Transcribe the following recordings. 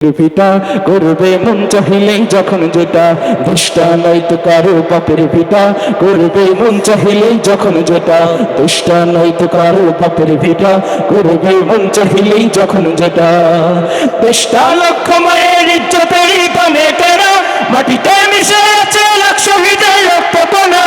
পিতা করবে মন চাহিলে যখন যেটা দুষ্টা নয়তো কারও বাপের পিতা করবে মন চাহিলে যখন যেটা দুষ্টা নয়তো কারও বাপের পিতা করবে মন চাহিলে যখন যেটা দুষ্টা লক্ষ মায়ের ইজ্জতের কামে তারা, মাটিতে মিশে আছে লাখ শহীদের রক্ত কোনা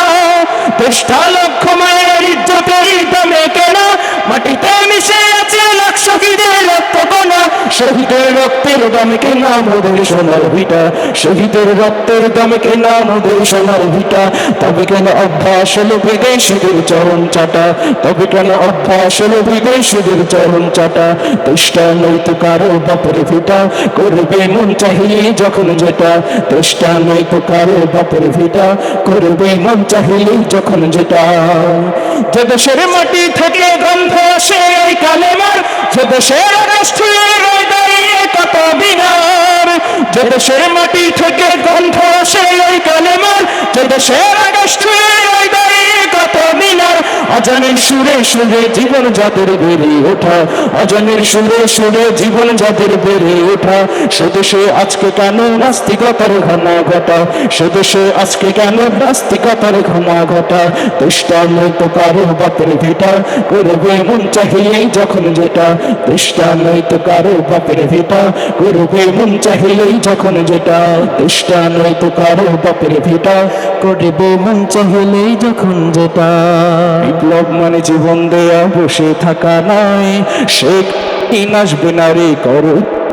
দেশটা লক্ষ মায়ের ইজ্জতের দামে কেনা মাটিতে মিশে আছে লাখ শহীদের রক্ত কোনা শহীদের রক্তের দামে কেনা মোদের সোনার ভিটা। শহীদের রক্তের দামে কেনা মোদের সোনার ভিটা। তবে কেন অভ্যাস হলো বিদেশিদের চরণ চাটা? তবে কেন অভ্যাস হলো বিদেশিদের চরণ চাটা? তেষ্টা নয়তো কারও বাপের ভিটা। করবে মন চাহিয়ে যখন যেটা। তেষ্টা নয়তো কারও বাপের ভিটা। করবে মন চাহিলে যখন যেটা। যে দেশের মাটি থেকে গন্ধ আসে এই কালেমার। যে দেশের যে দেশের মাটি থেকে গন্ধ সেই কালেমার যে দেশের অজানের সুরে সুরে জীবন যাদের বেড়ে ওঠা, অজানের সুরে সুরে জীবন যাদের বেড়ে ওঠা সেদেশে আজকে কেন নাস্তিকতার ঘনা ঘটা? সেদেশে আজকে কেন নাস্তিকতার ঘনা ঘটা? তেষ্টা নয়তো কারও বাপের ভিটা, করবে মন চাহিলেই যখন যেটা। তেষ্টা নয়তো কারও বাপের ভিটা, করবে মন চাহিলেই যখন যেটা। তেষ্টা নয়তো কারও বাপের ভিটা, করবে মন চাহিলেই যখন যেটা। বিপ্লব মানে জীবন দেয়া বসে থাকা নয়। সে আসবে না রে করো